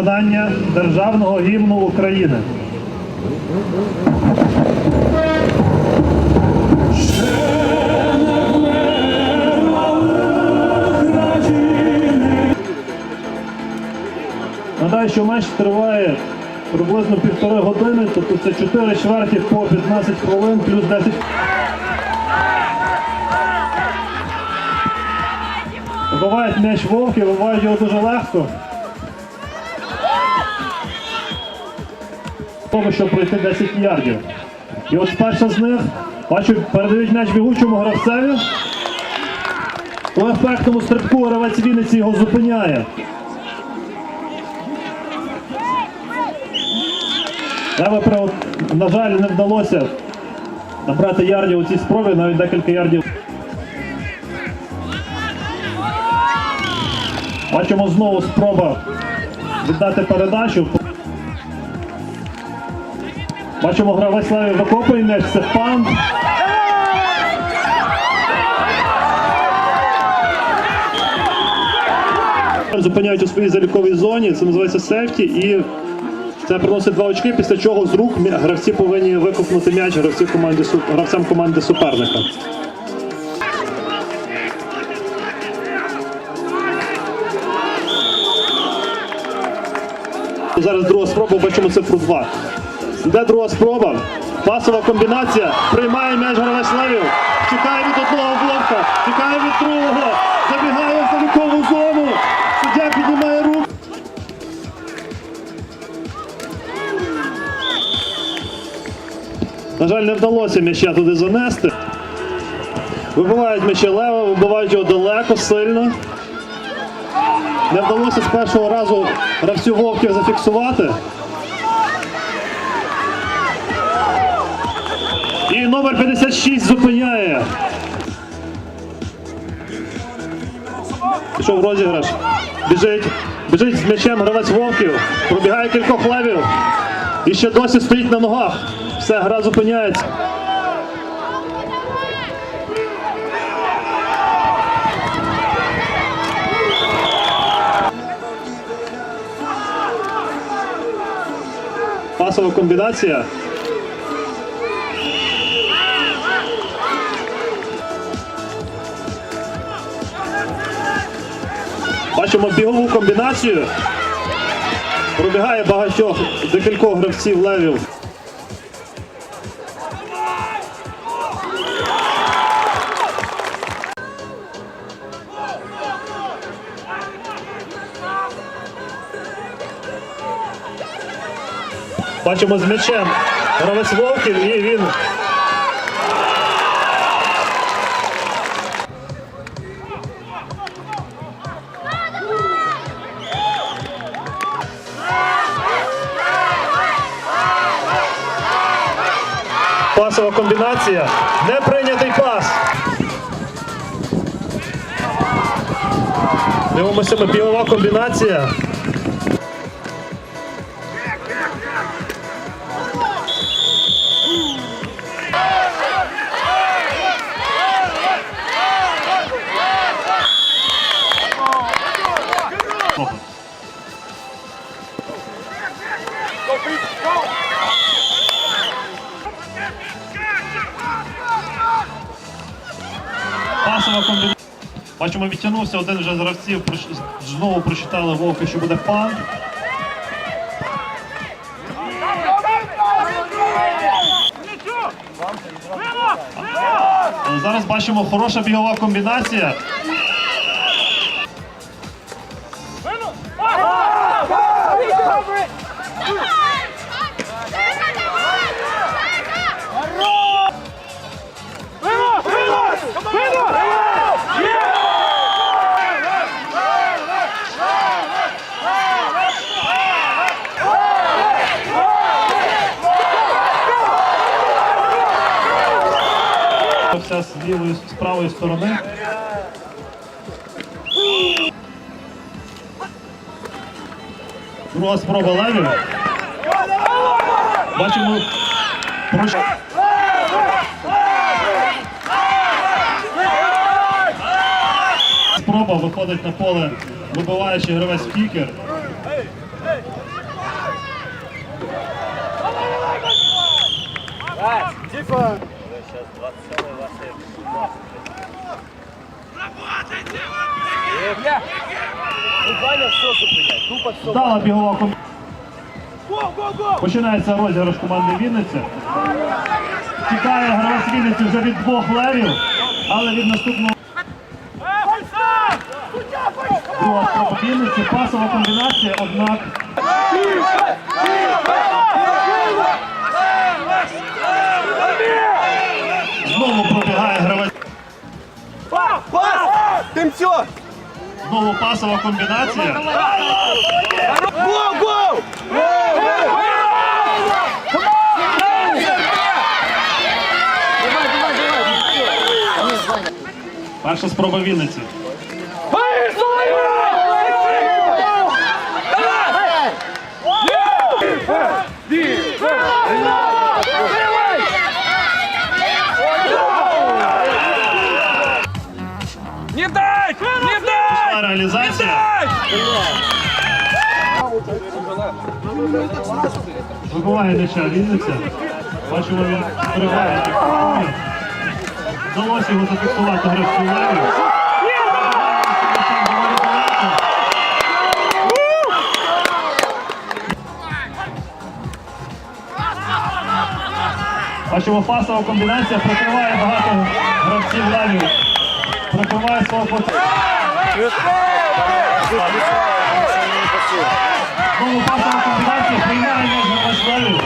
виконання державного гімну України. Нагадаю, що матч триває приблизно півтори години, тобто це 4 чверті по 15 хвилин плюс 10 Вибивають м'яч вовки, вибивають його дуже легко. Того, щоб пройти 10 ярдів. І от перша з них, бачу, передають м'яч бігучому гравцеві. По ефектному стрибку гравець Вінниці його зупиняє. Лева Прев, на жаль, не вдалося набрати ярдів у цій спробі, навіть декілька ярдів. Бачимо знову спроба віддати передачу. Бачимо гравець Леві викопує м'яч, це пан. Зупиняють у своїй заліковій зоні, це називається сефті, і це приносить два очки, після чого з рук гравці повинні викопнути м'яч команди, гравцям команди суперника. Зараз друга спроба, бачимо цифру 2. Йде друга спроба. Пасова комбінація. Приймає м'яч гравець Левів. Чекає від одного блока. Чекає від другого. Забігає в залікову зону. Суддя піднімає руку. На жаль, не вдалося м'яча туди занести. Вибивають м'яча лева, вибивають його далеко, сильно. Не вдалося з першого разу гравцю вовків зафіксувати. Номер 56 зупиняє. Пішов розіграш. Біжить. Біжить з м'ячем гравець вовків. Пробігає кількох левів. І ще досі стоїть на ногах. Все, гра зупиняється. Пасова комбінація. Бачимо бігову комбінацію. Пробігає багатьох декількох гравців левів. Бачимо з м'ячем гравець Вовків і він. Пасова комбінація. Не прийнятий пас. Дивимося, ми бігова комбінація. Бачимо, відтягнувся один вже з гравців. Знову прочитали вовки, що буде пан. Зараз бачимо хороша бігова комбінація. розпочався з лівої з правої сторони. Друга спроба леві. Бачимо. Спроба виходить на поле, вибиваючи гравець спікер. Right кікер. Дала бігова комбінація. Починається розіграш команди Вінниця. Тікає гравець Вінниці вже від двох левів, але від наступного. Вінниці, пасова комбінація, однак. Знову пробігає гравець. Тимцьо! Знову пасова комбінація. Гол, гол! Перша спроба Вінниці. Реалізація. Вибиває м'яча Вінниця. Бачимо, він триває. Вдалося його зафіксувати гравцю леві. Бачимо, фасова комбінація прикриває багато гравців левів. Прикриває свого поцілунку. Знову пасова комбінація приймає м'яч гравець левів.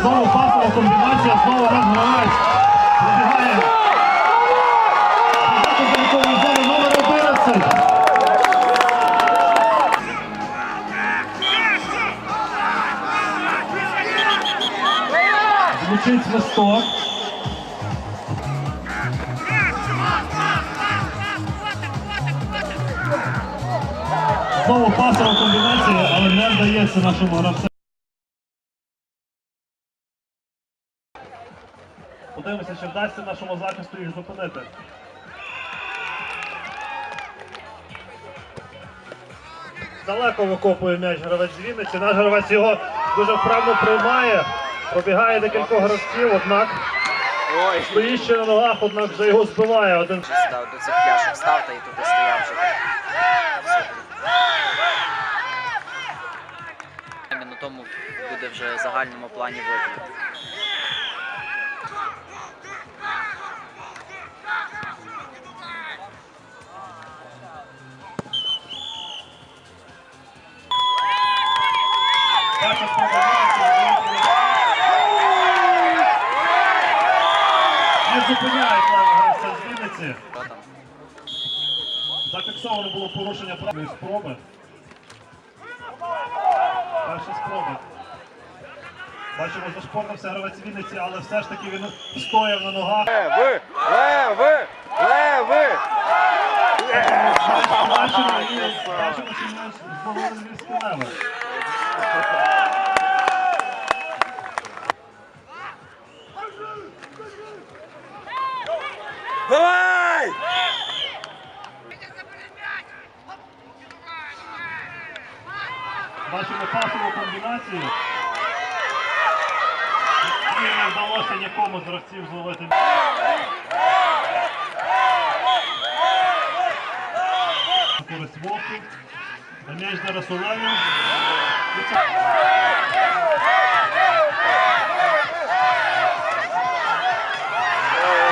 Знову пасова комбінація, знову раз гравець. Пробігає. Багато залікової зони, номер 11. Звучить свисток. Пасова комбінація, але не вдається нашому гравцю. Подивимося, чи вдасться нашому захисту їх зупинити. Далеко викопує м'яч гравець з Вінниці. Наш гравець його дуже вправно приймає. Пробігає декількох гравців, однак стоїть ще на ногах, однак вже його збиває один. став до цих пляшок став та і туди стояв вже. Тому буде вже в загальному плані видно. Не зупиняє план гравця з Вінниці. Зафіксовано було порушення правої спроби. Перша спроба. Бачимо, зашпортався гравець Вінниці, але все ж таки він стояв на ногах. леви, леви, леви! Бачимо, бачимо, що м'яч зловили львівські леви. Давай! Бачимо пасову комбінацію. І не вдалося нікому з гравців зловити. Користь вовків. На м'яч зараз у леві. І це-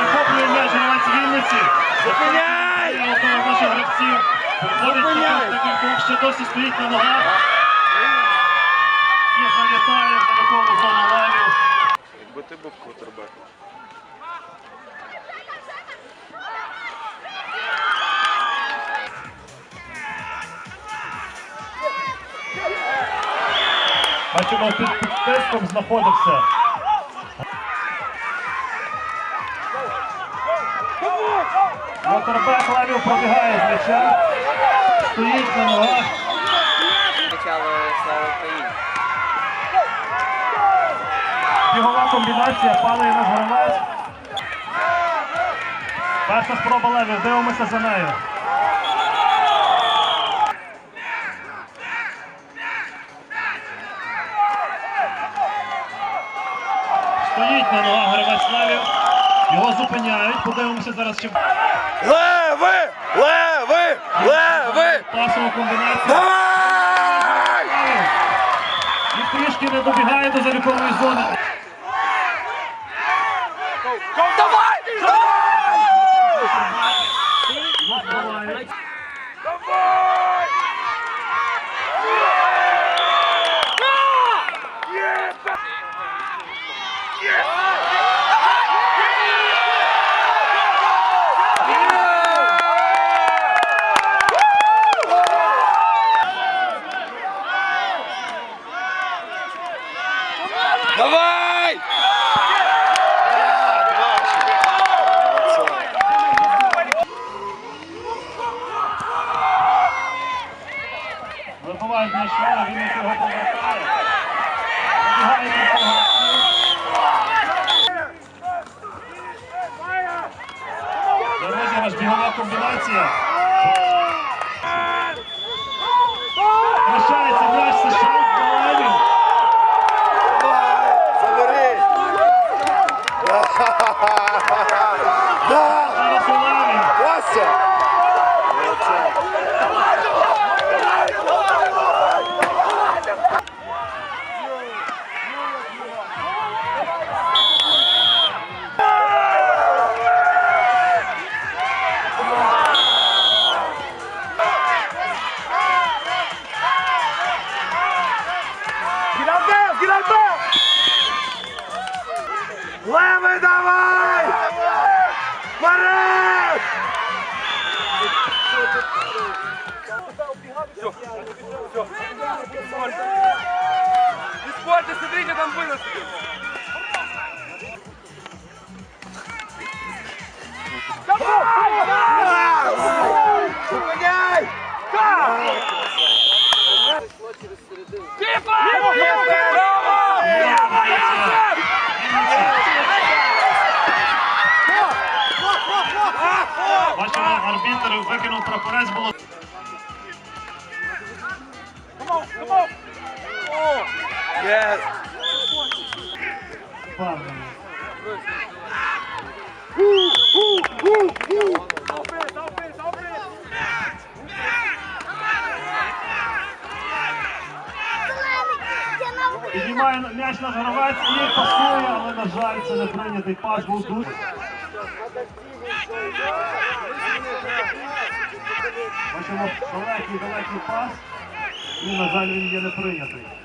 Захоплює м'яч гравець Вінниці. Зупиняй! Одного з наших гравців. Переходить Зупиняй! таких круг, ще досі стоїть на ногах. І залітає в такову зону. Якби ти був квотербеком. Бачимо, під, під тиском знаходився. Моторбек левів пробігає з м'яча. Стоїть на ногах. Кричали слава Україні. комбінація, падає на гравець. Перша спроба леві, дивимося за нею. Стоїть на ногах гравець леві. Його зупиняють. Подивимося зараз, чи... Леви! Леви! Леви! Пасова комбінація. Давай! І трішки не добігає до залікової зони. Então go, go. Yeah. Yes. фарбами. Піднімає м'яч на гравець і пасує, але, на жаль, це не прийнятий пас був дуже. Бачимо далекий-далекий пас. І, на жаль, він є не прийнятий.